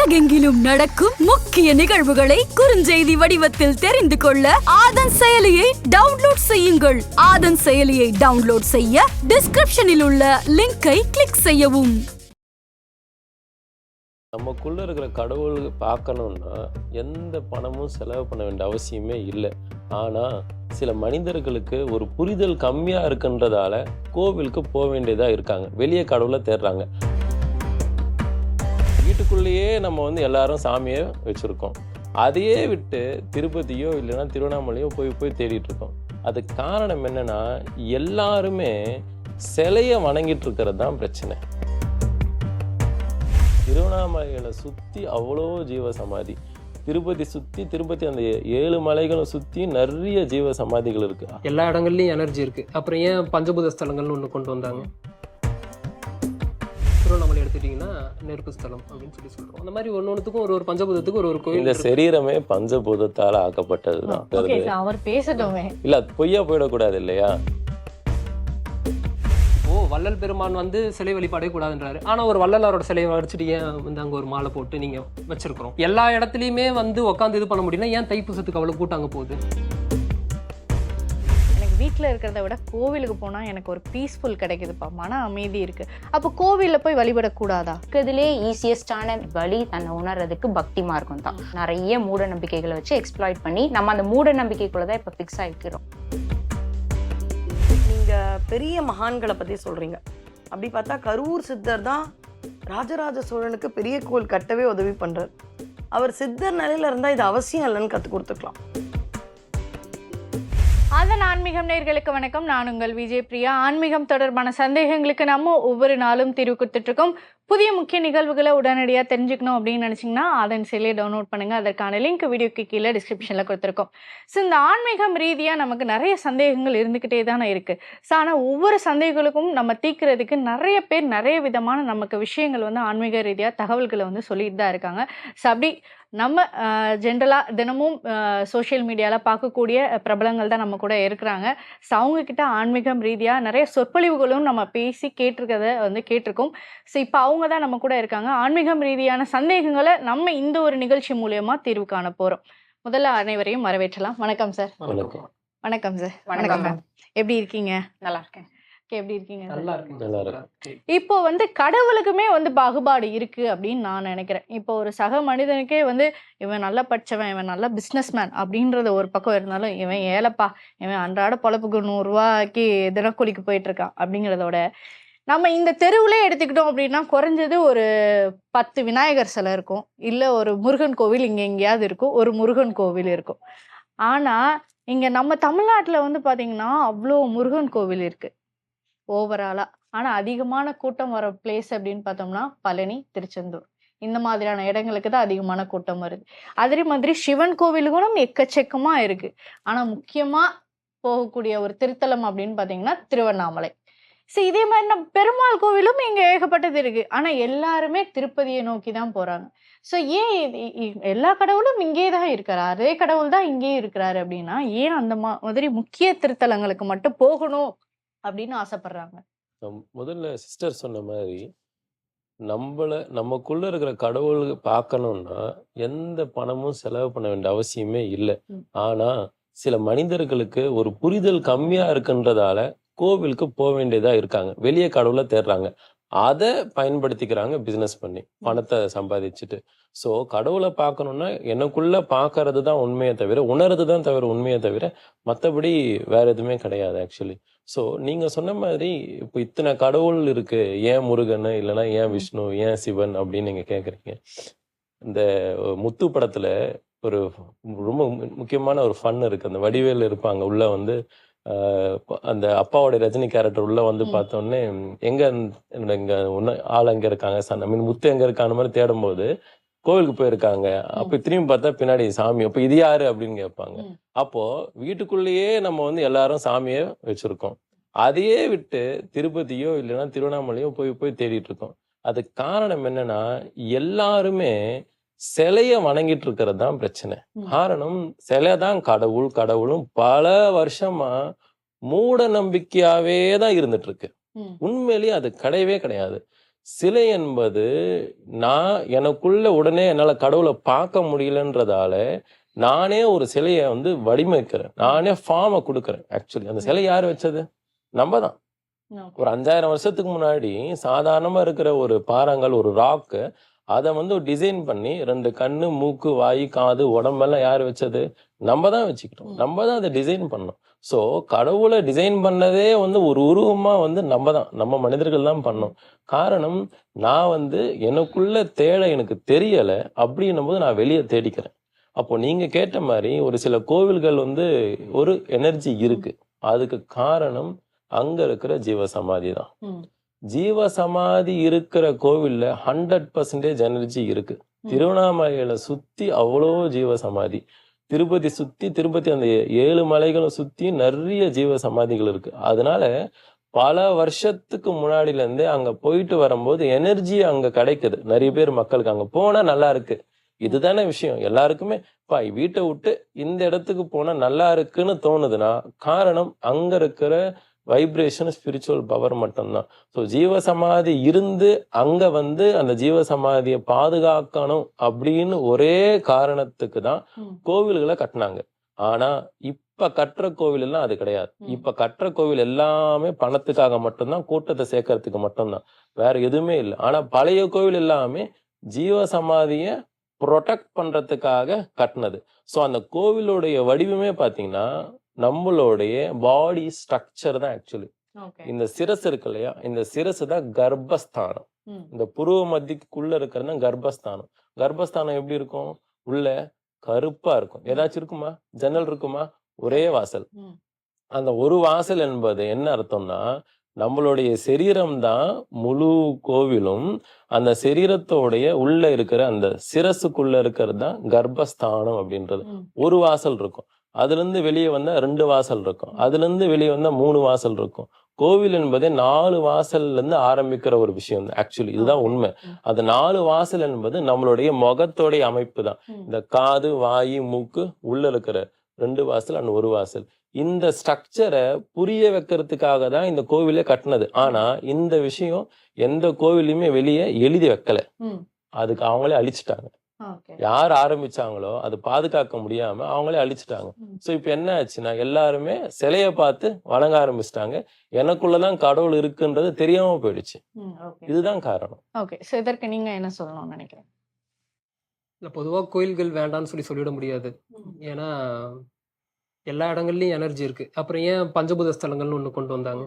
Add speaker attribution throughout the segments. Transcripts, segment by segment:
Speaker 1: உலகெங்கிலும் நடக்கும் முக்கிய நிகழ்வுகளை குறுஞ்செய்தி வடிவத்தில் தெரிந்து கொள்ள ஆதன் செயலியை டவுன்லோட் செய்யுங்கள். ஆதன் செயலியை டவுன்லோட் செய்ய டிஸ்கிரிப்ஷனில் உள்ள லிங்கை கிளிக் செய்யவும்.
Speaker 2: நமக்குள்ள இருக்கிற கடவுள் பார்க்கணும்னா எந்த பணமும் செலவு பண்ண வேண்டிய அவசியமே இல்லை. ஆனால் சில மனிதர்களுக்கு ஒரு புரிதல் கம்மியாக இருக்குன்றதால கோவிலுக்கு போக வேண்டியதாக இருக்காங்க. வெளியே கடவுளை தேடுறாங்க. வீட்டுக்குள்ளேயே நம்ம வந்து எல்லாரும் சாமியை வச்சுருக்கோம். அதையே விட்டு திருப்பதியோ இல்லைன்னா திருவண்ணாமலையோ போய் போய் தேடிட்டு இருக்கோம் அதுக்கு காரணம் என்னன்னா எல்லாருமே சிலையை வணங்கிட்டு இருக்கிறது தான் பிரச்சனை. திருவண்ணாமலைகளை சுற்றி அவ்வளோ ஜீவ சமாதி திருப்பதி சுற்றி திருப்பதி அந்த ஏழு மலைகளும் சுற்றி நிறைய ஜீவ சமாதிகள் இருக்கு.
Speaker 3: எல்லா இடங்கள்லையும் எனர்ஜி இருக்கு. அப்புறம் ஏன் பஞ்சபூத ஸ்தலங்கள்னு ஒன்று கொண்டு வந்தாங்க? எடுத்துட்டீங்கன்னா நெருப்பு ஸ்தலம் அப்படின்னு சொல்லி சொல்றோம். அந்த மாதிரி ஒன்று ஒன்றுத்துக்கும் ஒரு ஒரு பஞ்சபூதத்துக்கு ஒரு ஒரு கோயில்
Speaker 2: இந்த. சரீரமே பஞ்சபூதத்தால் ஆக்கப்பட்டதுதான்
Speaker 4: ஓகே சார் அவர் பேசட்டுமே.
Speaker 2: இல்ல பொய்யா போயிடக்கூடாது இல்லையா?
Speaker 3: ஓ வள்ளல் பெருமான் வந்து சிலை வழிபாடே கூடாதுன்றாரு. ஆனா ஒரு வள்ளலாரோட சிலையை வடிச்சிட்டு ஏன் வந்து அங்க ஒரு மாலை போட்டு நீங்க வச்சிருக்கிறோம்? எல்லா இடத்துலயுமே வந்து உட்காந்து இது பண்ண முடியும்னா ஏன் தைப்பூசத்துக்கு அவ்வளவு கூட்டம் அங்க போகுது?
Speaker 4: வீட்டில் இருக்கிறத விட கோவிலுக்கு போனால் எனக்கு ஒரு பீஸ்ஃபுல் கிடைக்குதுப்பா. மன அமைதி இருக்கு. அப்போ கோவிலில் போய் வழிபடக்கூடாதா?
Speaker 5: இருக்கிறதுலே ஈஸியஸ்டான வழி தன்னை உணர்றதுக்கு பக்தி மார்க்கம் தான். நிறைய மூட நம்பிக்கைகளை வச்சு எக்ஸ்ப்ளாய்ட் பண்ணி நம்ம அந்த மூட நம்பிக்கைக்குள்ள தான் இப்போ ஃபிக்ஸ் ஆகிக்கிறோம்
Speaker 6: நீங்க பெரிய மகான்களை பத்தி சொல்றீங்க. அப்படி பார்த்தா கரூர் சித்தர் தான் ராஜராஜ சோழனுக்கு பெரிய கோயில் கட்டவே உதவி பண்றார். அவர் சித்தர் நிலையில இருந்தா இது அவசியம் இல்லைன்னு கத்து கொடுத்துக்கலாம்.
Speaker 4: மாதன் ஆன்மீகம் நேர்களுக்கு வணக்கம். நான் உங்கள் விஜய் பிரியா. ஆன்மீகம் தொடர்பான சந்தேகங்களுக்கு நம்ம ஒவ்வொரு நாளும் தீர்வு கொடுத்துட்ருக்கோம். புதிய முக்கிய நிகழ்வுகளை உடனடியாக தெரிஞ்சுக்கணும் அப்படின்னு நினச்சிங்கன்னா அதன் செயலியை டவுன்லோட் பண்ணுங்கள் அதற்கான லிங்க் வீடியோக்கு கீழே டிஸ்கிரிப்ஷனில் கொடுத்துருக்கோம். ஸோ இந்த ஆன்மீகம் ரீதியாக நமக்கு நிறைய சந்தேகங்கள் இருந்துக்கிட்டே தானே இருக்குது ஸோ ஆனால் ஒவ்வொரு சந்தேகங்களுக்கும் நம்ம தீக்கிறதுக்கு நிறைய பேர் நிறைய விதமான நமக்கு விஷயங்கள் வந்து ஆன்மீக ரீதியாக தகவல்களை வந்து சொல்லிட்டு தான் இருக்காங்க. ஸோ அப்படி நம்ம ஜென்ரலாக தினமும் சோஷியல் மீடியாவில் பார்க்கக்கூடிய பிரபலங்கள் தான் நம்ம கூட இருக்கிறாங்க. ஸோ அவங்கக்கிட்ட ஆன்மீகம் ரீதியாக நிறைய சொற்பொழிவுகளும் நம்ம பேசி கேட்டிருக்கத வந்து கேட்டிருக்கோம். ஸோ இப்போ அவங்க தான் நம்ம கூட இருக்காங்க. ஆன்மீகம் ரீதியான சந்தேகங்களை நம்ம இந்த ஒரு நிகழ்ச்சி மூலயமா தீர்வு காண போகிறோம் முதல்ல அனைவரையும் வரவேற்றலாம். வணக்கம் சார்
Speaker 2: வணக்கம்.
Speaker 4: சார்
Speaker 5: வணக்கம்
Speaker 4: எப்படி இருக்கீங்க?
Speaker 5: நல்லா இருக்கேன்.
Speaker 4: எப்படி இருக்கீங்க?
Speaker 3: நல்லா இருக்கு
Speaker 2: நல்லா இருக்கு.
Speaker 4: இப்போ வந்து கடவுளுக்குமே வந்து பாகுபாடு இருக்கு அப்படின்னு நான் நினைக்கிறேன். இப்போ ஒரு சக மனிதனுக்கே வந்து இவன் நல்லா படிச்சவன் இவன் நல்ல பிஸ்னஸ்மேன் அப்படின்றது ஒரு பக்கம் இருந்தாலும் இவன் ஏலப்பா இவன் அன்றாட பொழப்புக்கு நூறுரூவாக்கி தினக்கூலிக்கு போயிட்டு இருக்கான் அப்படிங்கிறதோட நம்ம இந்த தெருவுலே எடுத்துக்கிட்டோம் அப்படின்னா குறைஞ்சது ஒரு பத்து விநாயகர் சிலை இருக்கும். இல்லை ஒரு முருகன் கோவில் இங்கே எங்கேயாவது இருக்கும். ஒரு முருகன் கோவில் இருக்கும். ஆனால் இங்கே நம்ம தமிழ்நாட்டில் வந்து பார்த்தீங்கன்னா அவ்வளோ முருகன் கோவில் இருக்கு. ஓவராலாக ஆனால் அதிகமான கூட்டம் வர பிளேஸ் அப்படின்னு பார்த்தோம்னா பழனி திருச்செந்தூர். இந்த மாதிரியான இடங்களுக்கு தான் அதிகமான கூட்டம் வருது. அதே மாதிரி சிவன் கோவிலுகளும் எக்கச்சக்கமாக இருக்குது ஆனால் முக்கியமாக போகக்கூடிய ஒரு திருத்தலம் அப்படின்னு பார்த்தீங்கன்னா திருவண்ணாமலை. சரி இதே மாதிரி நம்ம பெருமாள் கோவிலும் இங்கே ஏகப்பட்டது இருக்குது ஆனால் எல்லாருமே திருப்பதியை நோக்கி தான் போகிறாங்க ஸோ ஏன் இது- எல்லா கடவுளும் இங்கே தான் இருக்கிறார்? அதே கடவுள் தான் இங்கேயும் இருக்கிறாரு அப்படின்னா ஏன் அந்த மாதிரி முக்கிய திருத்தலங்களுக்கு மட்டும் போகணும்? அப்படின்னு ஆசைப்படுறாங்க.
Speaker 2: முதல்ல சிஸ்டர் சொன்ன மாதிரி நம்மள நமக்குள்ள இருக்கிற கடவுள் பார்க்கணும்னா எந்த பணமும் செலவு பண்ண வேண்டிய அவசியமே இல்லை. ஆனா சில மனிதர்களுக்கு ஒரு புரிதல் கம்மியா இருக்குன்றதால கோவிலுக்கு போக வேண்டியதா இருக்காங்க. வெளியே கடவுளை தேடுறாங்க. அதை பயன்படுத்திக்கிறாங்க பிசினஸ் பண்ணி பணத்தை சம்பாதிச்சுட்டு. ஸோ கடவுளை பார்க்கணும்னா எனக்குள்ள பார்க்கறது தான் உண்மையை தவிர உணர்றது தான் தவிர உண்மையை தவிர மற்றபடி வேற எதுவுமே கிடையாது ஆக்சுவலி ஸோ நீங்க சொன்ன மாதிரி இப்போ இத்தனை கடவுள் இருக்கு ஏன் முருகன் இல்லைன்னா ஏன் விஷ்ணு ஏன் சிவன் அப்படின்னு நீங்க கேக்குறீங்க. இந்த முத்து படத்துல ஒரு ரொம்ப முக்கியமான ஒரு ஃபன் இருக்கு. அந்த வடிவேல் இருப்பாங்க உள்ள வந்து அந்த அப்பாவோட ரஜினி கேரக்டர் உள்ள வந்து. பார்த்தோன்னே எங்க இங்க ஒன்னு ஆள் எங்க இருக்காங்க? சன் ஐ மீன் முத்து எங்க இருக்கான மாதிரி தேடும்போது கோவிலுக்கு போயிருக்காங்க. அப்ப திரும்பி பார்த்தா பின்னாடி சாமி அப்ப இது யாரு அப்படின்னு கேட்பாங்க. அப்போ வீட்டுக்குள்ளேயே நம்ம வந்து எல்லாரும் சாமியை வச்சிருக்கோம். அதையே விட்டு திருப்பதியோ இல்லைன்னா திருவண்ணாமலையோ போய் போய் தேடிட்டு இருக்கோம். அதுக்கு காரணம் என்னன்னா எல்லாருமே சிலைய வணங்கிட்டு இருக்கிறது தான் பிரச்சனை. காரணம் சிலை தான் கடவுள் கடவுளும் பல வருஷமா மூட நம்பிக்கையாவே தான் இருந்துட்டு இருக்கு. உண்மையிலேயே அது கிடையவே கிடையாது. சிலை என்பது நான் எனக்குள்ள உடனே என்னால கடவுளை பார்க்க முடியலன்றதால நானே ஒரு சிலையை வந்து வடிவமைக்கிறேன். நானே ஃபார்மை கொடுக்குறேன் ஆக்சுவலி அந்த சிலை யார் வச்சது? நம்ம தான் ஒரு அஞ்சாயிரம் வருஷத்துக்கு முன்னாடி சாதாரணமா இருக்கிற ஒரு பாறாங்கல் ஒரு ராக்கு அதை வந்து ஒரு டிசைன் பண்ணி ரெண்டு கண்ணு மூக்கு வாய் காது உடம்பெல்லாம் யார் வச்சது? நம்ம தான் வச்சுக்கிட்டோம். நம்ம தான் அதை டிசைன் பண்ணோம். ஸோ கடவுளை டிசைன் பண்ணதே வந்து ஒரு உருவமாக வந்து நம்ம தான் நம்ம மனிதர்கள் தான் பண்ணோம். காரணம் நான் வந்து எனக்குள்ள தேட எனக்கு தெரியலை அப்படின்னும் போது நான் வெளியே தேடிக்கிறேன். அப்போ நீங்கள் கேட்ட மாதிரி ஒரு சில கோவில்கள் வந்து ஒரு எனர்ஜி இருக்கு. அதுக்கு காரணம் அங்கே இருக்கிற ஜீவ சமாதி தான் ஜீவ சமாதி இருக்கிற கோவில்ல ஹண்ட்ரட் பர்சன்டேஜ் எனர்ஜி இருக்கு. திருவண்ணாமலையில சுத்தி அவ்வளோ ஜீவ சமாதி திருப்பதி சுத்தி திருப்பதி அந்த ஏழு மலைகளும் சுத்தி நிறைய ஜீவ சமாதிகள் இருக்கு. அதனால பல வருஷத்துக்கு முன்னாடில இருந்தே அங்க போயிட்டு வரும்போது எனர்ஜி அங்க கிடைக்குது. நிறைய பேர் மக்களுக்கு அங்க போனா நல்லா இருக்கு. இதுதானே விஷயம். எல்லாருக்குமே பா வீட்டை விட்டு இந்த இடத்துக்கு போனா நல்லா இருக்குன்னு தோணுதுன்னா காரணம் அங்க இருக்கிற வைப்ரேஷன் ஸ்பிரிச்சுவல் பவர் மட்டும்தான். ஸோ ஜீவசமாதி இருந்து அங்க வந்து அந்த ஜீவசமாதியை பாதுகாக்கணும் அப்படின்னு ஒரே காரணத்துக்கு தான். கோவில்களை கட்டினாங்க. ஆனா இப்ப கட்டுற கோவில் எல்லாம் அது கிடையாது. இப்ப கட்டுற கோவில் எல்லாமே பணத்துக்காக மட்டும்தான் கூட்டத்தை சேர்க்கறதுக்கு மட்டும்தான். வேற எதுவுமே இல்லை. ஆனா பழைய கோவில் எல்லாமே ஜீவசமாதிய ப்ரொடெக்ட் பண்றதுக்காக கட்டினது. ஸோ அந்த கோவிலுடைய வடிவமே பாத்தீங்கன்னா நம்மளுடைய பாடி ஸ்ட்ரக்சர் தான் ஆக்சுவலி இந்த சிரஸ் இருக்கு இல்லையா? இந்த சிரஸ் தான் கர்ப்பஸ்தானம். இந்த புருவ மத்திக்குள்ள இருக்கிறது தான் கர்ப்பஸ்தானம். கர்ப்பஸ்தானம் எப்படி இருக்கும்? உள்ள கருப்பா இருக்கும். ஏதாச்சும் இருக்குமா? ஜன்னல் இருக்குமா? ஒரே வாசல். அந்த ஒரு வாசல் என்பது என்ன அர்த்தம்னா நம்மளுடைய சரீரம் தான் முழு கோவிலும் அந்த சரீரத்தோடைய உள்ள இருக்கிற அந்த சிரசுக்குள்ள இருக்கிறது தான் கர்ப்பஸ்தானம் அப்படின்றது. ஒரு வாசல் இருக்கும். அதுல இருந்து வெளியே வந்தா ரெண்டு வாசல் இருக்கும். அதுல இருந்து வெளியே வந்தா மூணு வாசல் இருக்கும். கோவில் என்பதே நாலு வாசல்ல இருந்து ஆரம்பிக்கிற ஒரு விஷயம் ஆக்சுவலி இதுதான். உண்மை. அது நாலு வாசல் என்பது நம்மளுடைய முகத்தோடைய அமைப்பு தான். இந்த காது வாய் மூக்கு உள்ள இருக்கிற ரெண்டு வாசல் அண்ட் ஒரு வாசல். இந்த ஸ்ட்ரக்சரை புரிய வைக்கிறதுக்காக தான் இந்த கோவிலே கட்டினது. ஆனா இந்த விஷயம் எந்த கோவிலையுமே வெளியே எழுதி வைக்கல. அதுக்கு அவங்களே அழிச்சிட்டாங்க. யார் ஆரம்பிச்சாங்களோ அது பாதுகாக்க முடியாம அவங்களே அழிச்சிட்டாங்க. சோ இப்ப என்ன ஆச்சுன்னா எல்லாருமே சிலைய பார்த்து வணங்க ஆரம்பிச்சிட்டாங்க. எனக்குள்ளதான் கடவுள் இருக்குன்றது தெரியாம போயிடுச்சு. இதுதான் காரணம்.
Speaker 4: ஓகே. ஸோ இதற்கு நீங்க என்ன சொல்லணும்னு நினைக்கிறேன்
Speaker 3: இல்லை பொதுவாக கோயில்கள் வேண்டாம்னு சொல்லி சொல்லிவிட முடியாது. ஏன்னா எல்லா இடங்கள்லையும் எனர்ஜி இருக்கு. அப்புறம் ஏன் பஞ்சபூத ஸ்தலங்கள்னு ஒன்று கொண்டு வந்தாங்க?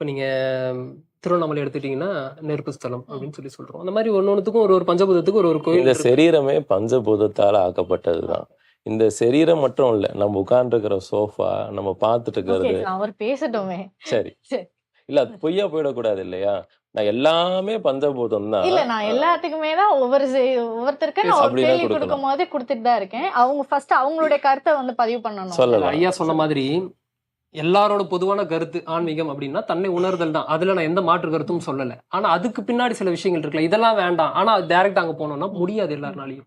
Speaker 3: இப்போ நீங்கள் திருவண்ணாமலை எடுத்துட்டீங்கன்னா நெருப்பு ஸ்தலம் அப்படின்னு சொல்லி சொல்றோம். அந்த மாதிரி ஒன்று ஒன்றுத்துக்கும் ஒரு ஒரு பஞ்சபூதத்துக்கு ஒரு ஒரு கோயில்
Speaker 2: இந்த. சரீரமே பஞ்சபூதத்தால ஆக்கப்பட்டதுதான். இந்த சரீரம் மட்டும் இல்ல நம்ம உட்கார்ந்துருக்கிற சோஃபா நம்ம பார்த்துட்டு இருக்கிறது
Speaker 4: அவர் பேசட்டுமே.
Speaker 2: சரி. இல்ல அது பொய்யா போயிடக்கூடாது இல்லையா? நான் எல்லாமே பஞ்சபூதம் தான்
Speaker 4: இல்ல நான் எல்லாத்துக்குமே தான் ஒவ்வொரு செ- ஒவ்வொருத்தருக்கு நான் கேள்வி. கொடுக்கும் போதே கொடுத்துட்டு தான் இருக்கேன். அவங்க ஃபர்ஸ்ட் அவங்களுடைய கருத்தை வந்து பதிவு பண்ணணும்.
Speaker 2: சொல்லலாம்.
Speaker 3: ஐயா சொன்ன மாதிரி எல்லாரோட பொதுவான கருத்து ஆன்மீகம் அப்படின்னா தன்னை உணர்தல் தான். அதுல நான் எந்த மாற்று கருத்தும் சொல்லல. ஆனா அதுக்கு பின்னாடி சில விஷயங்கள் இருக்குல்ல இதெல்லாம் வேண்டாம். ஆனா டைரக்ட் அங்க போனோம்னா முடியாது எல்லாருனாலையும்.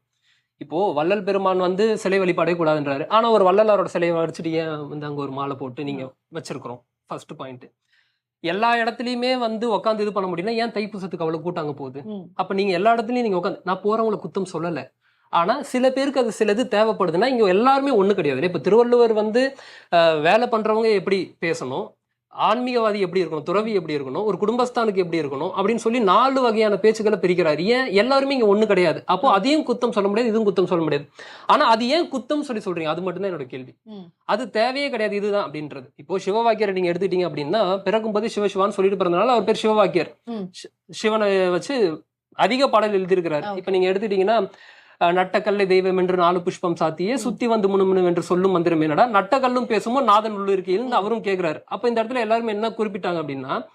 Speaker 3: இப்போ வள்ளல் பெருமான் வந்து சிலை வழிபாடே கூடாதுன்றாரு. ஆனா ஒரு வள்ளலாரோட சிலையை வடிச்சிட்டு ஏன் வந்து அங்க ஒரு மாலை போட்டு நீங்க வச்சிருக்கிறோம்? ஃபர்ஸ்ட் பாயிண்ட் எல்லா இடத்துலயுமே வந்து உட்காந்து இது பண்ண முடியும்னா ஏன் தைப்பூசத்துக்கு அவ்வளவு கூட்டம் அங்க போகுது. அப்ப நீங்க எல்லா இடத்துலயும் நீங்க உட்காந்து நான் போறவங்களை குத்தம் சொல்லல. ஆனா சில பேருக்கு அது சிலது தேவைப்படுதுன்னா இங்க எல்லாருமே ஒண்ணு கிடையாது. இப்ப திருவள்ளுவர் வந்து வேலை பண்றவங்க எப்படி பேசணும்? ஆன்மீகவாதி எப்படி இருக்கணும்? துறவி எப்படி இருக்கணும்? ஒரு குடும்பஸ்தானுக்கு எப்படி இருக்கணும்? அப்படின்னு சொல்லி நாலு வகையான பேச்சுக்களை பிரிக்கிறாரு. ஏன்? எல்லாருமே இங்க ஒண்ணு கிடையாது. அப்போ அதையும் குத்தம் சொல்ல முடியாது இதுவும் குத்தம் சொல்ல முடியாது. ஆனா அது ஏன் குத்தம் சொல்லி சொல்றீங்க? அது மட்டும்தான் என்னோட கேள்வி. அது தேவையே கிடையாது இதுதான் அப்படின்றது. இப்போ சிவவாக்கியரை நீங்க எடுத்துட்டீங்க அப்படின்னா பிறக்கும்போது சிவசிவான்னு சொல்லிட்டு பிறந்தனால அவர் பேர் சிவவாக்கியர்.
Speaker 4: ம்.
Speaker 3: சி- சிவனை வச்சு அதிக பாடல் எழுதியிருக்கிறார். இப்ப நீங்க எடுத்துட்டீங்கன்னா நட்டக்கல்லை தெய்வம் என்று நாலு புஷ்பம் சாத்தியே சுத்தி வந்து முணுமுணு என்று சொல்லும் மந்திரம் என்னடா? நட்டக்கல்லும் பேசுமோ? நாதன் உள்ளிருக்கையில் அவரும் கேட்கிறாரு. அப்ப இந்த இடத்துல எல்லாருமே என்ன குறிப்பிட்டாங்க அப்படின்னா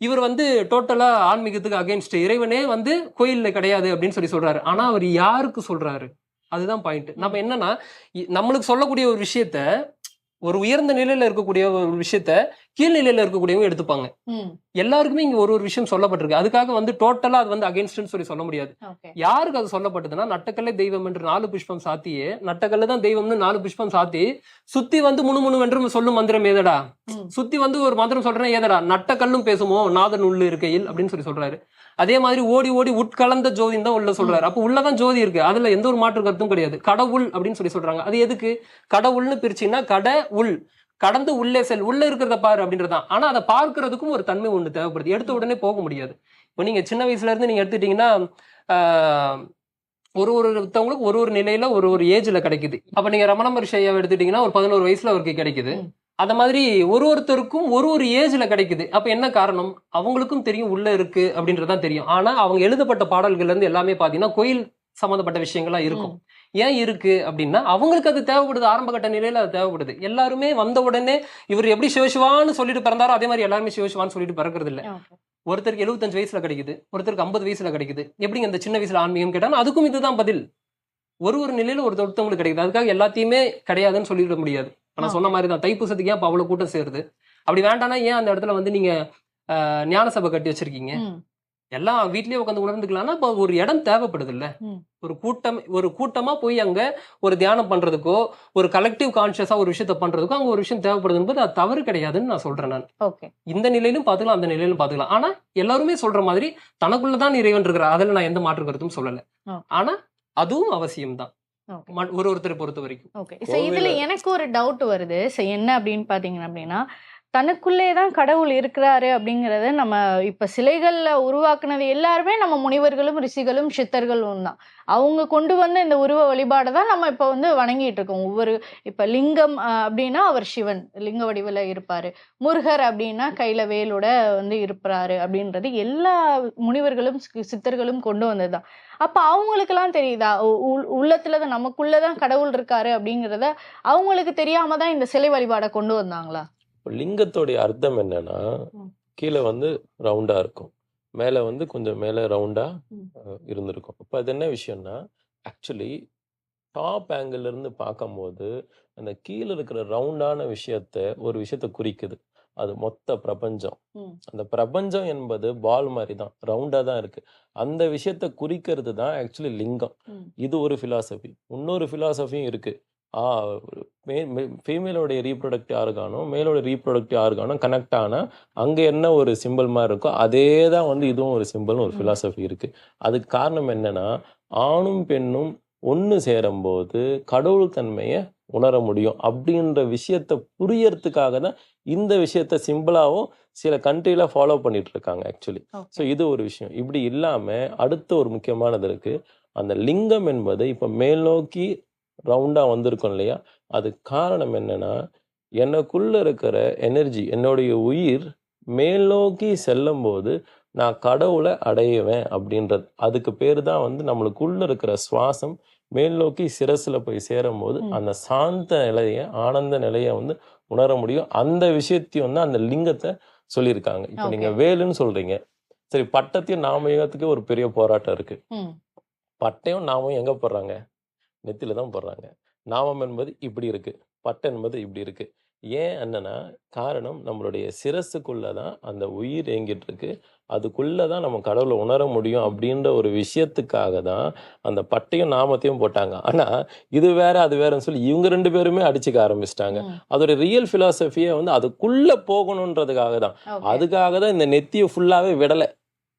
Speaker 3: இவர் வந்து டோட்டலா ஆன்மீகத்துக்கு அகைன்ஸ்ட் இறைவனே வந்து கோயில்ல கிடையாது அப்படின்னு சொல்லி சொல்றாரு. ஆனா அவர் யாருக்கு சொல்றாரு? அதுதான் பாயிண்ட் நம்ம என்னன்னா நம்மளுக்கு சொல்லக்கூடிய ஒரு விஷயத்த ஒரு உயர்ந்த நிலையில இருக்கக்கூடிய ஒரு விஷயத்த கீழ்நிலையில இருக்கக்கூடியவங்க எடுத்துப்பாங்க. எல்லாருக்குமே இங்க ஒரு ஒரு விஷயம் சொல்லப்பட்டிருக்கு. அதுக்காக வந்து டோட்டலா அது வந்து அகைன்ஸ்ட்னு சொல்லி சொல்ல முடியாது. யாருக்கு அது சொல்லப்பட்டதுன்னா நட்டக்கல்லே தெய்வம் என்று நாலு புஷ்பம் சாத்தியே. நட்டக்கல்ல தான் தெய்வம்னு நாலு புஷ்பம் சாத்தி சுத்தி வந்து முணு முணு என்று சொல்லும் மந்திரம் ஏதடா. சுத்தி வந்து ஒரு மந்திரம் சொல்றேன் ஏதடா? நட்டக்கல்லும் பேசுமோ? நாதன் உள்ள இருக்கையில் அப்படின்னு சொல்லி சொல்றாரு. அதே மாதிரி ஓடி ஓடி உட்கலந்த ஜோதின்னு தான் உள்ள சொல்றாரு. அப்ப உள்ளதான் ஜோதி இருக்கு. அதுல எந்த ஒரு மாற்று கருத்தும் கிடையாது. கடவுள் அப்படின்னு சொல்லி சொல்றாங்க. அது எதுக்கு? கடவுள்னு பிரிச்சீங்கன்னா கட உள். கடந்து உள்ளே செல். உள்ள இருக்கிறத பாரு அப்படின்றதான் ஆனா அதை பார்க்கிறதுக்கும் ஒரு தன்மை ஒண்ணு தேவைப்படுது. எடுத்த உடனே போக முடியாது. இப்போ நீங்க சின்ன வயசுல இருந்து நீங்க எடுத்துட்டீங்கன்னா ஒரு ஒரு ஒருத்தவங்களுக்கு ஒரு ஒரு நிலையில ஒரு ஒரு ஏஜ்ல கிடைக்குது. அப்ப நீங்க ரமண மகர்ஷி ஐயாவை எடுத்துட்டீங்கன்னா ஒரு பதினோரு வயசுல அவருக்கு கிடைக்குது.
Speaker 4: ம்.
Speaker 3: அந்த மாதிரி ஒரு ஒருத்தருக்கும் ஒரு ஒரு ஏஜ்ல கிடைக்குது. அப்ப என்ன காரணம்? அவங்களுக்கும் தெரியும் உள்ள இருக்கு அப்படின்றதுதான் தெரியும். ஆனா அவங்க எழுதப்பட்ட பாடல்கள்ல இருந்து எல்லாமே பாத்தீங்கன்னா கோயில் சம்பந்தப்பட்ட விஷயங்களா இருக்கும். ஏன் இருக்கு அப்படின்னா அவங்களுக்கு அது தேவைப்படுது. ஆரம்ப கட்ட நிலையில அது தேவைப்படுது. எல்லாருமே வந்த உடனே இவர் எப்படி சிவசிவான்னு சொல்லிட்டு பிறந்தாரோ அதே மாதிரி எல்லாருமே சிவசிவான்னு சொல்லிட்டு பிறக்கிறது இல்ல ஒருத்தருக்கு 75 வயசுல கிடைக்குது. ஒருத்தருக்கு 50 வயசுல கிடைக்குது. எப்படிங்க இந்த சின்ன வயசுல ஆன்மீகம் கேட்டாலும் அதுக்கும் இதுதான் பதில். ஒரு ஒரு நிலையில ஒரு ஒருத்தவங்களுக்கு கிடைக்குது. அதுக்காக எல்லாத்தையுமே கிடையாதுன்னு சொல்லிட முடியாது. நான் சொன்ன மாதிரி தான் தைப்பூசத்துக்கு ஏன் இப்ப அவ்வளவு கூட்டம் சேருது? அப்படி வேண்டாம்னா ஏன் அந்த இடத்துல வந்து நீங்க ஞான சபை கட்டி வச்சிருக்கீங்க? எல்லாம் வீட்லயே உட்காந்து உணர்ந்துக்கலாம்னா இப்போ ஒரு இடம் தேவைப்படுது இல்ல. ஒரு கூட்டம் ஒரு கூட்டமா போய் அங்க ஒரு தியானம் பண்றதுக்கோ ஒரு கலெக்டிவ் கான்சியஸா ஒரு விஷயத்த பண்றதுக்கோ அங்க ஒரு விஷயம் தேவைப்படுதுன்னு அது தவறு கிடையாதுன்னு நான் சொல்றேன் நான்.
Speaker 4: ஓகே.
Speaker 3: இந்த நிலையிலும் பார்த்துக்கலாம் அந்த நிலையிலும் பார்த்துக்கலாம். ஆனா எல்லாருமே சொல்ற மாதிரி தனக்குள்ளதான் இறைவன் இருக்கிறார். அதுல நான் எந்த மாற்று கருத்தும் சொல்லல. ஆனா அதுவும் அவசியம்தான்.
Speaker 4: ஓகே
Speaker 3: ம- ஒரு ஒருத்தரை பொறுத்த வரைக்கும்.
Speaker 4: ஓகே ஸோ இதுல எனக்கு ஒரு டவுட் வருது. ஸோ என்ன அப்படின்னு பாத்தீங்க அப்படின்னா தனக்குள்ளே தான் கடவுள் இருக்கிறாரு அப்படிங்கிறத நம்ம இப்ப சிலைகள்ல உருவாக்குனது எல்லாருமே நம்ம முனிவர்களும் ரிஷிகளும் சித்தர்களும் தான். அவங்க கொண்டு வந்த இந்த உருவ வழிபாடை தான் நம்ம இப்ப வந்து வணங்கிட்டு இருக்கோம். ஒவ்வொரு இப்ப லிங்கம் அப்படின்னா அவர் சிவன் லிங்க வடிவில் இருப்பாரு. முருகர் அப்படின்னா கையில வேலோட வந்து இருப்பாரு அப்படின்றது எல்லா முனிவர்களும் சித்தர்களும் கொண்டு வந்ததுதான். அப்ப அவங்களுக்கெல்லாம் தெரியுதா? உ- தான் நமக்குள்ளே நமக்குள்ளதான் கடவுள் இருக்காரு அப்படிங்கிறத அவங்களுக்கு தெரியாம தான் இந்த சிலை வழிபாடை கொண்டு வந்தாங்களா?
Speaker 2: லிங்கத்தோடைய அர்த்தம் என்னன்னா. கீழே வந்து ரவுண்டா இருக்கும். மேலே வந்து கொஞ்சம் மேலே ரவுண்டா. இருந்திருக்கும். இப்போ அது என்ன விஷயம்னா ஆக்சுவலி டாப் ஆங்கிள் இருந்து பார்க்கும்போது அந்த கீழே இருக்கிற ரவுண்டான விஷயத்த ஒரு விஷயத்த குறிக்குது. அது மொத்த பிரபஞ்சம். அந்த பிரபஞ்சம் என்பது பால் மாதிரி தான் ரவுண்டா தான் இருக்கு. அந்த விஷயத்த குறிக்கிறது தான் ஆக்சுவலி லிங்கம். இது ஒரு ஃபிலாசபி இன்னொரு ஃபிலாசபியும் இருக்கு. ஆ ஃபீமேலோடைய ரீப்ரொடக்டிவ் ஆர்கானும் மேலோட ரீப்ரொடக்டிவ் ஆர்கானும் கனெக்ட் ஆனா அங்க என்ன ஒரு சிம்பிள் மாதிரி இருக்கோ அதே தான் வந்து இதுவும் ஒரு சிம்பிள்னு ஒரு
Speaker 4: ம்.
Speaker 2: ஃபிலாசபி இருக்கு. அதுக்கு காரணம் என்னன்னா ஆணும் பெண்ணும் ஒன்று சேரும்போது கடவுள் தன்மையை உணர முடியும் அப்படின்ற விஷயத்த புரியறதுக்காக தான் இந்த விஷயத்த சிம்பிளாவும் சில கண்ட்ரில ஃபாலோ பண்ணிட்டு இருக்காங்க ஆக்சுவலி ஸோ இது ஒரு விஷயம். இப்படி இல்லாம அடுத்த ஒரு முக்கியமானது இருக்கு. அந்த லிங்கம் என்பது இப்ப மேல் நோக்கி ரவுண்டா வந்திருக்கும் இல்லையா? அது காரணம் என்னன்னா எனக்குள்ள இருக்கிற எனர்ஜி என்னுடைய உயிர் மேல் நோக்கி செல்லும் போது நான் கடவுளை அடையுவேன் அப்படின்றது. அதுக்கு பேர் தான் வந்து நம்மளுக்குள்ள இருக்கிற சுவாசம் மேல் நோக்கி சிரசுல போய் சேரும் போது. அந்த சாந்த நிலைய ஆனந்த நிலைய வந்து உணர முடியும். அந்த விஷயத்தையும் வந்து அந்த லிங்கத்தை சொல்லியிருக்காங்க. இப்போ நீங்க
Speaker 4: Okay.
Speaker 2: வேலுன்னு சொல்றீங்க. சரி பட்டத்தையும் நாமயத்துக்கு ஒரு பெரிய போராட்டம் இருக்கு.
Speaker 4: ம்.
Speaker 2: பட்டையும் நாமும் எங்க போடுறாங்க? நெத்தில தான் போடுறாங்க. நாமம் என்பது இப்படி இருக்கு பட்டை என்பது இப்படி இருக்கு. ஏன் என்னன்னா காரணம் நம்மளுடைய சிரசுக்குள்ள தான் அந்த உயிர் இயங்கிட்டு இருக்கு. அதுக்குள்ள தான் நம்ம கடவுளை உணர முடியும் அப்படின்ற ஒரு விஷயத்துக்காக தான் அந்த பட்டையும் நாமத்தையும் போட்டாங்க. ஆனா இது வேற அது வேறன்னு சொல்லி இவங்க ரெண்டு பேருமே அடிச்சுக்க ஆரம்பிச்சிட்டாங்க. அதோட ரியல் பிலாசபியே வந்து அதுக்குள்ள போகணுன்றதுக்காக தான். அதுக்காக தான் இந்த நெத்தியை ஃபுல்லாவே விடலை.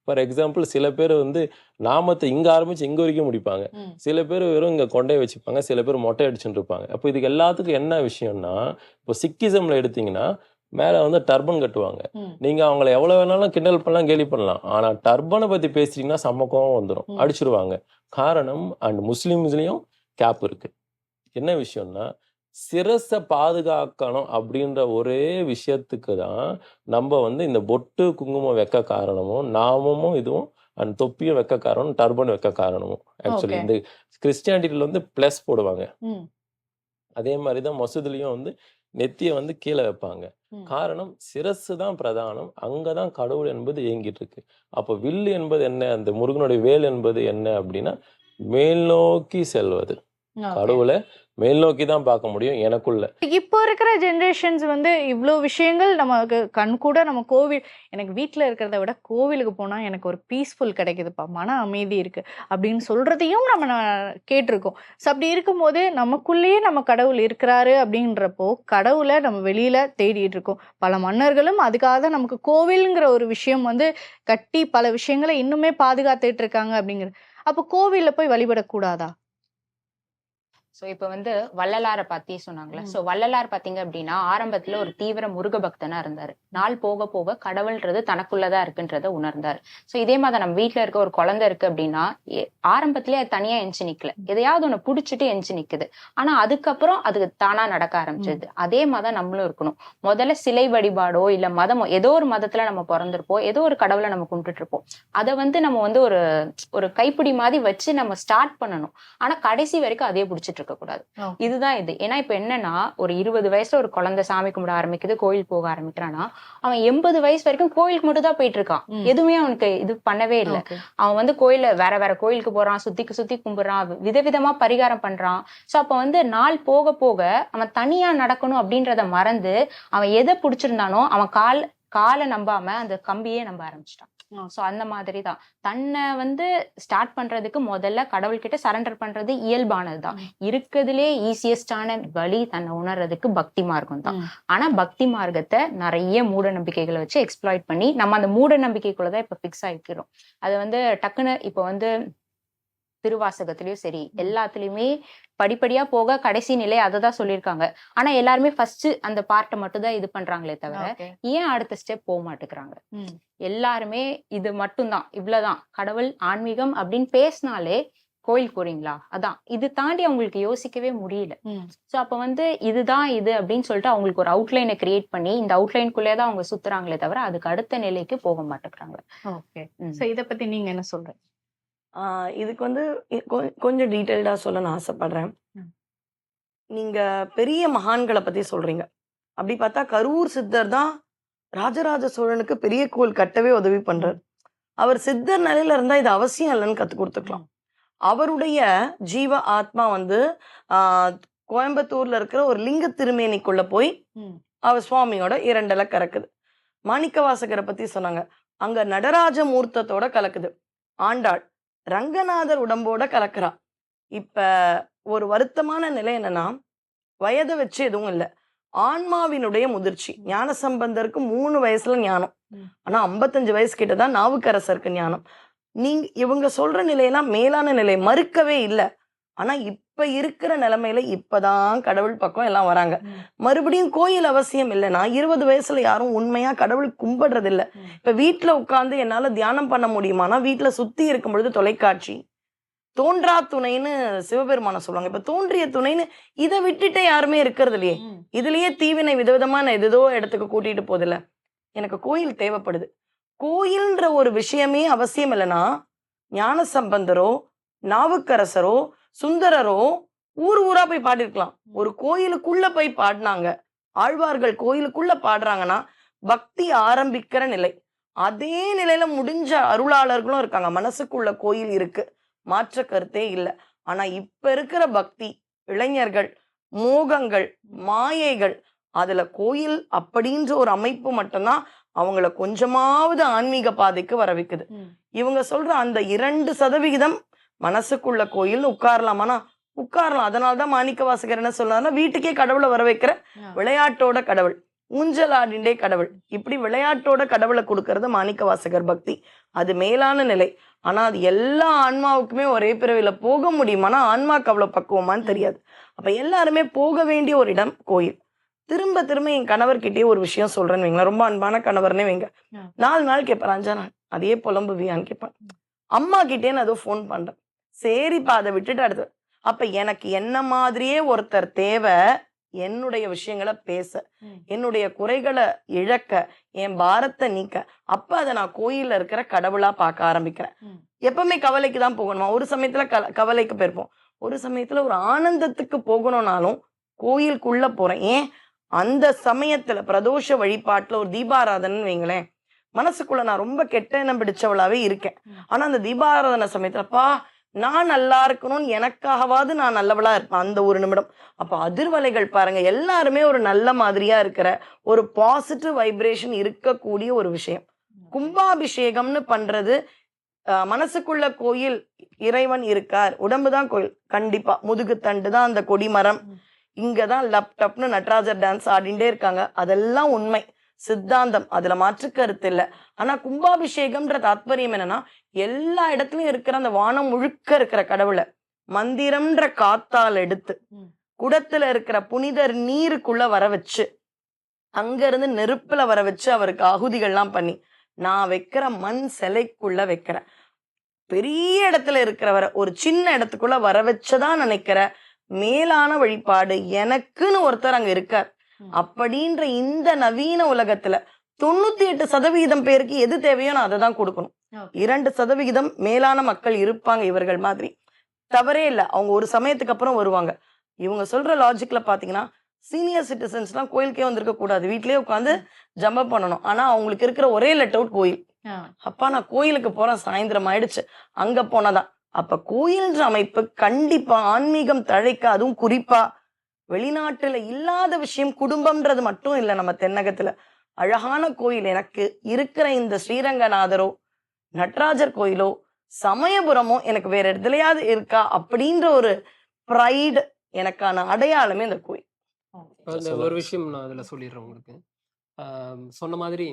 Speaker 2: ஃபார் எக்ஸாம்பிள் சில பேர் வந்து நாமத்தை இங்க ஆரம்பிச்சு இங்க வரைக்கும் முடிப்பாங்க. சில பேர் வெறும் இங்க கொண்டே வச்சுப்பாங்க. சில பேர் மொட்டை அடிச்சுட்டு இருப்பாங்க. அப்போ இதுக்கு எல்லாத்துக்கும் என்ன விஷயம்னா இப்போ சிக்கிசம்ல எடுத்தீங்கன்னா மேல வந்து டர்பன் கட்டுவாங்க.
Speaker 4: ம்.
Speaker 2: நீங்க அவங்கள எவ்வளவு வேணாலும் கிண்டல் பண்ணலாம் கேலி பண்ணலாம். ஆனா டர்பனை பத்தி பேசுறீங்கன்னா செம்ம கோவம் வந்துடும். அடிச்சிருவாங்க. காரணம் அண்ட் முஸ்லிம்ஸ்லயும் கேப் இருக்கு. என்ன விஷயம்னா சிரஸை பாதுகாக்கணும் அப்படின்ற ஒரே விஷயத்துக்கு தான் நம்ம வந்து இந்த பொட்டு குங்குமம் வைக்க காரணமும் நாமமும் இதுவும் அண்ட் தொப்பியும் வைக்க காரணம் டர்பன் வைக்க காரணமும். ஆக்சுவலி. இந்த கிறிஸ்டியானிட்டியில வந்து ப்ளஸ் போடுவாங்க. அதே மாதிரி தான் மசூதிலையும் வந்து நெத்தியை வந்து கீழே வைப்பாங்க. காரணம் சிரசு தான் பிரதானம். அங்கதான் கடவுள் என்பது இயங்கிட்டு இருக்கு. அப்போ வில்லு என்பது என்ன? அந்த முருகனுடைய வேல் என்பது என்ன அப்படின்னா மேல் நோக்கி செல்வது. கடவுளை மேல் நோக்கி தான் பார்க்க முடியும் எனக்குள்ள.
Speaker 4: இப்போ இருக்கிற ஜென்ரேஷன்ஸ் வந்து இவ்வளோ விஷயங்கள் நமக்கு கண் கூட நம்ம கோவில் எனக்கு வீட்டில் இருக்கிறத விட கோவிலுக்கு போனால் எனக்கு ஒரு பீஸ்ஃபுல் கிடைக்குதுப்பா மன அமைதி இருக்கு அப்படின்னு சொல்றதையும் நம்ம கேட்டிருக்கோம். ஸோ அப்படி இருக்கும்போது நமக்குள்ளேயே நம்ம கடவுள் இருக்கிறாரு அப்படின்றப்போ கடவுளை நம்ம வெளியில தேடிட்டு இருக்கோம். பல மன்னர்களும் அதுக்காக தான் நமக்கு கோவில்ங்கிற ஒரு விஷயம் வந்து கட்டி பல விஷயங்களை இன்னுமே பாதுகாத்துட்டு இருக்காங்க அப்படிங்கிறது அப்போ கோவில்ல போய் வழிபடக்கூடாதா?
Speaker 5: ஸோ இப்போ வந்து வள்ளலாரை பத்தி சொன்னாங்களே. ஸோ வள்ளலார் பாத்தீங்க அப்படின்னா ஆரம்பத்துல ஒரு தீவிர முருக பக்தனா இருந்தாரு. நாள் போக போக கடவுள்ன்றது தனக்குள்ளதா இருக்குன்றத உணர்ந்தாரு. ஸோ இதே மாதிரி நம்ம வீட்ல இருக்க ஒரு குழந்தை இருக்கு அப்படின்னா ஆரம்பத்திலே அது தனியா எஞ்சி நிக்கல. எதையாவது ஒண்ணு புடிச்சிட்டு எஞ்சி நிக்குது. ஆனா அதுக்கப்புறம் அது தானா நடக்க ஆரம்பிச்சது. அதே மாதிரி நம்மளும் இருக்கணும். முதல்ல சிலை வழிபாடோ இல்ல மதமோ ஏதோ ஒரு மதத்துல நம்ம பிறந்திருப்போம். ஏதோ ஒரு கடவுளை நம்ம கும்பிட்டுட்டு இருப்போம் அதை வந்து நம்ம வந்து ஒரு ஒரு கைப்பிடி மாதிரி வச்சு நம்ம ஸ்டார்ட் பண்ணணும். ஆனா கடைசி வரைக்கும் அதே பிடிச்சிட்டு இருக்க கூடாது. இதுதான் இது ஏன்னா இப்ப என்னன்னா ஒரு இருபது வயசுல ஒரு குழந்தை சாமி கும்பிட ஆரம்பிக்குது கோயில் போக ஆரம்பிக்கிறான்னா அவன் எண்பது வயசு வரைக்கும் கோயிலுக்கு மட்டும் தான் போயிட்டு இருக்கான். எதுவுமே அவனுக்கு இது பண்ணவே இல்லை. அவன் வந்து கோயில வேற வேற கோயிலுக்கு போறான் சுத்திக்கு சுத்தி கும்பிடுறான் விதவிதமா பரிகாரம் பண்றான் சோ அப்ப வந்து நாள் போக போக அவன் தனியா நடக்கணும் அப்படின்றத மறந்து அவன் எதை பிடிச்சிருந்தானோ அவன் கால் காலை நம்பாம அந்த கம்பியே நம்ப ஆரம்பிச்சிட்டான் சோ அந்த மாதிரி தான் தன்னை வந்து ஸ்டார்ட் பண்றதுக்கு முதல்ல கடவுள்கிட்ட சரண்டர் பண்றது இயல்பானதுதான். இருக்கிறதுலே ஈஸியஸ்டான வழி தன்னை உணர்றதுக்கு பக்தி மார்க்கம் தான்.
Speaker 4: ம்.
Speaker 5: ஆனா பக்தி மார்க்கத்தை நிறைய மூட நம்பிக்கைகளை வச்சு எக்ஸ்ப்ளாய்ட் பண்ணி நம்ம அந்த மூட நம்பிக்கைக்குள்ளதான் இப்ப பிக்ஸ் ஆகிக்கிறோம் அது வந்து டக்குன்னு இப்ப வந்து திருவாசகத்திலயும் சரி எல்லாத்துலயுமே படிப்படியா போக கடைசி நிலை அதை தான் சொல்லியிருக்காங்க. ஆனா எல்லாருமே ஃபர்ஸ்ட் அந்த பார்ட்டை மட்டும் தான் இது பண்றாங்களே தவிர. ஏன் அடுத்த ஸ்டெப் போக மாட்டேங்கிறாங்க. எல்லாருமே இது மட்டும்தான் இவ்வளவுதான். கடவுள் ஆன்மீகம் அப்படின்னு பேசினாலே கோயில் போறீங்களா அதான். இது தாண்டி அவங்களுக்கு யோசிக்கவே முடியல. சோ அப்ப வந்து இதுதான் இது அப்படின்னு சொல்லிட்டு அவங்களுக்கு ஒரு அவுட்லைனை கிரியேட் பண்ணி இந்த அவுட்லைனுக்குள்ளே தான் அவங்க சுத்துறாங்களே தவிர அதுக்கு அடுத்த நிலைக்கு போக மாட்டேங்கிறாங்க.
Speaker 4: ஓகே. ஸோ இதை பத்தி நீங்க என்ன சொல்றீங்க?
Speaker 6: இதுக்கு வந்து கொஞ்சம் டீட்டெயில்டாக சொல்ல நான் ஆசைப்படுறேன்.
Speaker 4: ம்.
Speaker 6: நீங்க பெரிய மகான்களை பத்தி சொல்றீங்க. அப்படி பார்த்தா கரூர் சித்தர் தான் ராஜராஜ சோழனுக்கு பெரிய கோயில் கட்டவே உதவி பண்றார். அவர் சித்தர் நிலையில இருந்தா இது அவசியம் இல்லைன்னு கத்து கொடுத்துக்கலாம். அவருடைய ஜீவ ஆத்மா வந்து கோயம்புத்தூர்ல இருக்கிற ஒரு லிங்க திருமேனிக்குள்ள போய். அவர் சுவாமியோட இரண்டலை கறக்குது. மாணிக்க வாசகரை பத்தி சொன்னாங்க. அங்க நடராஜ மூர்த்தத்தோட கலக்குது. ஆண்டாள். ரங்கநாதர் உடம்போட கலக்கிறா. இப்ப ஒரு வருத்தமான நிலை என்னன்னா வயதை வச்சு எதுவும் இல்லை. ஆன்மாவினுடைய முதிர்ச்சி. ஞான சம்பந்தருக்கு மூணு வயசுல ஞானம்.
Speaker 4: ம்.
Speaker 6: ஆனா ஐம்பத்தஞ்சு வயசு கிட்ட தான் நாவுக்கரசருக்கு ஞானம். நீங்க இவங்க சொல்ற நிலையெல்லாம் மேலான நிலை. மறுக்கவே இல்லை. ஆனா இப்ப இருக்கிற நிலைமையில இப்பதான் கடவுள் பக்கம் எல்லாம் வராங்க. மறுபடியும் கோயில் அவசியம் இல்லைன்னா இருபது வயசுல யாரும் உண்மையா கடவுள் கும்பிடுறது இல்ல. இப்ப வீட்டுல உட்கார்ந்து என்னால தியானம் பண்ண முடியுமானா வீட்டுல சுத்தி இருக்கும் பொழுது தொலைக்காட்சி. தோன்றா துணைன்னு சிவபெருமான சொல்லுவாங்க. இப்ப தோன்றிய துணைன்னு இதை விட்டுட்டு யாருமே இருக்கிறது இல்லையே. இதுலயே தீவினை விதவிதமான எதோ இடத்துக்கு கூட்டிட்டு போதில்ல. எனக்கு கோயில் தேவைப்படுது. கோயில்ன்ற ஒரு விஷயமே அவசியம் இல்லைன்னா ஞான சம்பந்தரோ நாவுக்கரசரோ சுந்தரரோ ஊர் ஊரா போய் பாடிருக்கலாம் ஒரு கோயிலுக்குள்ள போய் பாடினாங்க. ஆழ்வார்கள் கோயிலுக்குள்ள பாடுறாங்கன்னா பக்தி ஆரம்பிக்கிற நிலை. அதே நிலையில முடிஞ்ச அருளாளர்களும் இருக்காங்க. மனசுக்குள்ள கோயில் இருக்கு. மாற்ற கருத்தே இல்லை. ஆனா இப்ப இருக்கிற பக்தி இளைஞர்கள் மோகங்கள் மாயைகள் அதுல கோயில் அப்படின்ற ஒரு அமைப்பு மட்டும்தான் அவங்கள கொஞ்சமாவது ஆன்மீக பாதைக்கு வர வைக்குது. இவங்க சொல்ற அந்த இரண்டு சதவிகிதம் மனசுக்குள்ள கோயில் உட்காரலாமானா உட்காரலாம். அதனால தான் மாணிக்க வாசகர் என்ன சொன்னார்னா வீட்டுக்கே கடவுளை வர வைக்கிற. விளையாட்டோட கடவுள் ஊஞ்சல் ஆடிண்டே கடவுள். இப்படி விளையாட்டோட கடவுளை கொடுக்கறது மாணிக்க வாசகர் பக்தி. அது மேலான நிலை. ஆனா அது எல்லா ஆன்மாவுக்குமே ஒரே பிறவில போக முடியுமானா ஆன்மாக்கு அவ்வளவு பக்குவமான்னு தெரியாது. அப்ப எல்லாருமே போக வேண்டிய ஒரு இடம் கோயில். திரும்ப திரும்ப என் கணவர்கிட்டயே ஒரு விஷயம் சொல்றேன்னு வைங்களேன். ரொம்ப அன்பான கணவர்னே வைங்க. நாலு நாள் கேட்பேன் அஞ்சா நாள். அதே புலம்புவியான்னு கேட்பேன் அம்மா கிட்டே நான் ஏதோ ஃபோன் பண்றேன். சரிப்பா அதை விட்டுட்டு அடுத்து அப்ப எனக்கு என்ன மாதிரியே ஒருத்தர் தேவை என்னுடைய விஷயங்களை பேச. என்னுடைய குறைகளை இழக்க என் பாரத்தை நீக்க அப்ப அதை நான் கோயில்ல இருக்கிற கடவுளா பார்க்க ஆரம்பிக்கிறேன். எப்பவுமே கவலைக்கு தான் போகணுமா? ஒரு சமயத்துல கல கவலைக்கு போயிருப்போம். ஒரு சமயத்துல ஒரு ஆனந்தத்துக்கு போகணும்னாலும் கோயிலுக்குள்ள போறேன். ஏன்? அந்த சமயத்துல பிரதோஷ வழிபாட்டுல ஒரு தீபாராதனை வைங்களேன். மனசுக்குள்ள நான் ரொம்ப கெட்ட எண்ணம் பிடிச்சவளாவே இருக்கேன். ஆனா அந்த தீபாராதனை சமயத்துல அப்பா நான் நல்லா இருக்கணும்னு எனக்காகவாது நான் நல்லவளா இருப்பேன் அந்த ஒரு நிமிடம். அப்ப அதிர்வலைகள் பாருங்க எல்லாருமே ஒரு நல்ல மாதிரியா இருக்கிற ஒரு பாசிட்டிவ் வைப்ரேஷன் இருக்கக்கூடிய ஒரு விஷயம். கும்பாபிஷேகம்னு பண்றது அஹ், மனசுக்குள்ள கோயில் இறைவன் இருக்கார் உடம்பு தான் கோயில். கண்டிப்பா முதுகு தண்டு தான் அந்த கொடிமரம் இங்கதான் லப்டப்னு நடராஜர் டான்ஸ் ஆடிண்டே இருக்காங்க. அதெல்லாம் உண்மை. சித்தாந்தம் அதுல மாற்று கருத்து இல்ல. ஆனா கும்பாபிஷேகம்ன்ற தாத்பரியம் என்னன்னா எல்லா இடத்துலயும் இருக்கிற அந்த வானம் முழுக்க இருக்கிற கடவுளை மந்திரம்ன்ற காத்தால் எடுத்து. குடத்துல இருக்கிற புனிதர் நீருக்குள்ள வர வச்சு அங்க இருந்து நெருப்புல வர வச்சு அவருக்கு ஆகுதிகள்லாம் பண்ணி நான் வைக்கிற மண் சிலைக்குள்ள வைக்கிறேன் பெரிய இடத்துல இருக்கிறவரை ஒரு சின்ன இடத்துக்குள்ள வர வச்சதான் நினைக்கிற மேலான வழிபாடு எனக்குன்னு ஒருத்தர் அங்க இருக்கார். அப்படின்ற இந்த நவீன உலகத்துல தொண்ணூத்தி எட்டு சதவீதம் பேருக்கு எது தேவையோ நான் அதை தான் கொடுக்கணும். இரண்டு சதவிகிதம் மேலான மக்கள் இருப்பாங்க இவர்கள் மாதிரி. தவறே இல்லை. அவங்க ஒரு சமயத்துக்கு அப்புறம் வருவாங்க. இவங்க சொல்ற லாஜிக்ல பாத்தீங்கன்னா சீனியர் சிட்டிசன்ஸ்லாம் கோயிலுக்கே வந்திருக்க கூடாது. வீட்லயே உட்காந்து ஜம்ப பண்ணணும். ஆனா அவங்களுக்கு இருக்கிற ஒரே லெட் அவுட் கோயில். அப்பா நான் கோயிலுக்கு போறேன். சாயந்தரம் ஆயிடுச்சு. அங்க போனதான் அப்ப கோயில்ன்ற அமைப்பு கண்டிப்பா ஆன்மீகம் தழைக்க அதுவும் குறிப்பா. வெளிநாட்டுல இல்லாத விஷயம் குடும்பம்ன்றது மட்டும் இல்லை நம்ம தென்னகத்துல. அழகான கோயில் எனக்கு. இருக்கிற இந்த ஸ்ரீரங்கநாதரோ நடராஜர் கோயிலோ சமயபுரமோ எனக்கு வேற இடத்துலயாவது இருக்கா அப்படின்ற ஒரு ப்ரைடு எனக்கான அடையாளமே இந்த கோயில்.
Speaker 3: ஒரு விஷயம் நான் அதில் சொல்லிடுறேன் உங்களுக்கு. சொன்ன மாதிரி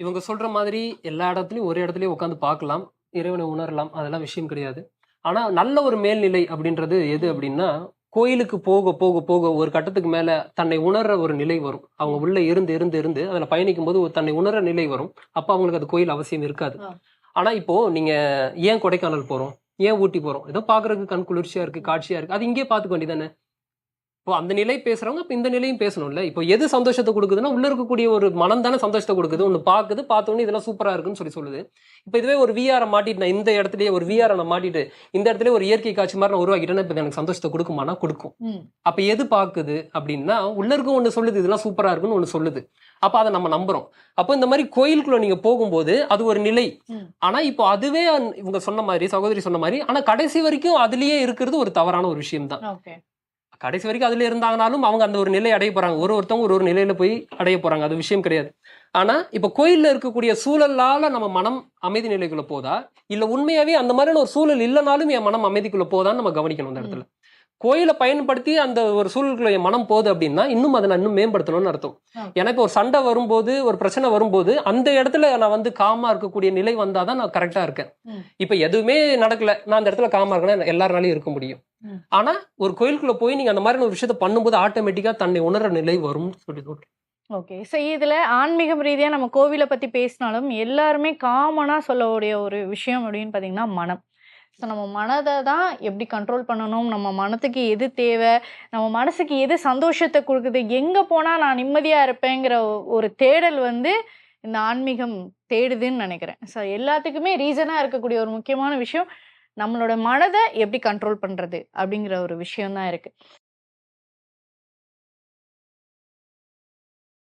Speaker 3: இவங்க சொல்ற மாதிரி எல்லா இடத்துலையும் ஒரு இடத்துலயும் உட்காந்து பார்க்கலாம் இறைவனை உணரலாம் அதெல்லாம் விஷயம் கிடையாது. ஆனா நல்ல ஒரு மேல்நிலை அப்படின்றது எது அப்படின்னா கோயிலுக்கு போக போக போக ஒரு கட்டத்துக்கு மேல தன்னை உணர்ற ஒரு நிலை வரும். அவங்க உள்ள இருந்து இருந்து இருந்து அதுல பயணிக்கும் போது ஒரு தன்னை உணர்ற நிலை வரும். அப்ப அவங்களுக்கு அது கோயில் அவசியம் இருக்காது. ஆனா இப்போ நீங்க ஏன் கொடைக்கானல் போறோம்? ஏன் ஊட்டி போறோம்? ஏதோ பாக்குறதுக்கு கண் குளிர்ச்சியா இருக்கு காட்சியா இருக்கு. அது இங்கே பாத்துக்க வேண்டியதானே இப்போ அந்த நிலை பேசுறவங்க இப்போ இந்த நிலையும் பேசணும்ல. இப்போ எது சந்தோஷத்தை கொடுக்குதுன்னா உள்ள இருக்கக்கூடிய ஒரு மனம் தானே சந்தோஷத்தை கொடுக்குது. ஒன்று பார்க்குது பார்த்தோன்னே இதெல்லாம் சூப்பரா இருக்குன்னு சொல்லி சொல்லுது. இப்போ இதுவே ஒரு விஆரை மாட்டிட்டு நான் இந்த இடத்துலயே ஒரு விஆரை நான் மாட்டிட்டு இந்த இடத்துல ஒரு இயற்கை காட்சி மாதிரி நான் உருவாக்கிட்டேன்னா இப்போ எனக்கு சந்தோஷத்தை கொடுக்குமானா கொடுக்கும். அப்ப எது பாக்குது அப்படின்னா உள்ள இருக்க ஒண்ணு சொல்லுது இதெல்லாம் சூப்பரா இருக்குன்னு ஒண்ணு சொல்லுது. அப்ப அதை நம்ம நம்புறோம். அப்போ இந்த மாதிரி கோயிலுக்குள்ள நீங்க போகும்போது அது ஒரு நிலை. ஆனா இப்போ அதுவே இவங்க சொன்ன மாதிரி சகோதரி சொன்ன மாதிரி ஆனா கடைசி வரைக்கும் அதுலயே இருக்கிறது ஒரு தவறான ஒரு விஷயம் தான் கடைசி வரைக்கும் அதுல இருந்தாங்கனாலும் அவங்க அந்த ஒரு நிலை அடைய போறாங்க. ஒரு ஒருத்தவங்க ஒரு ஒரு நிலையில போய் அடைய போறாங்க. அது விஷயம் கிடையாது. ஆனா இப்ப கோயில்ல இருக்கக்கூடிய சூழலால நம்ம மனம் அமைதி நிலைக்குள்ள போதா? இல்ல உண்மையாவே அந்த மாதிரியான ஒரு சூழல் இல்லைனாலும் என் மனம் அமைதிக்குள்ள போதான்னு நம்ம கவனிக்கணும் அந்த இடத்துல. கோயிலை பயன்படுத்தி அந்த ஒரு சூழலுக்குள்ள என் மனம் போகுது அப்படின்னா இன்னும் அதை நான் இன்னும் மேம்படுத்தணும்னு அர்த்தம். இப்போ ஒரு சண்டை வரும்போது ஒரு பிரச்சனை வரும்போது அந்த இடத்துல நான் வந்து காமா இருக்கக்கூடிய நிலை வந்தாதான் நான் கரெக்டா இருக்கேன். இப்ப எதுவுமே நடக்கல. நான் அந்த இடத்துல காமா இருக்கேன்னா எல்லாருனாலையும் இருக்க முடியும். ஆனா ஒரு கோயிலுக்குள்ள போய் நீங்க அந்த மாதிரி ஒரு விஷயத்த பண்ணும்போது ஆட்டோமேட்டிக்கா தன்னை உணர்ற நிலை வரும்னு சொல்லி சொல்றேன்.
Speaker 4: ஓகே ஸோ இதில் ஆன்மீகம் ரீதியாக நம்ம கோவிலை பற்றி பேசினாலும் எல்லாருமே காமனாக சொல்லக்கூடிய ஒரு விஷயம் அப்படின்னு பார்த்தீங்கன்னா மனம். ஸோ நம்ம மனதை தான் எப்படி கண்ட்ரோல் பண்ணணும்? நம்ம மனத்துக்கு எது தேவை? நம்ம மனசுக்கு எது சந்தோஷத்தை கொடுக்குது? எங்கே போனால் நான் நிம்மதியாக இருப்பேங்கிற ஒரு தேடல் வந்து இந்த ஆன்மீகம் தேடுதுன்னு நினைக்கிறேன். ஸோ எல்லாத்துக்குமே ரீசனாக இருக்கக்கூடிய ஒரு முக்கியமான விஷயம் நம்மளோட மனதை எப்படி கண்ட்ரோல் பண்ணுறது அப்படிங்கிற ஒரு விஷயம் தான் இருக்குது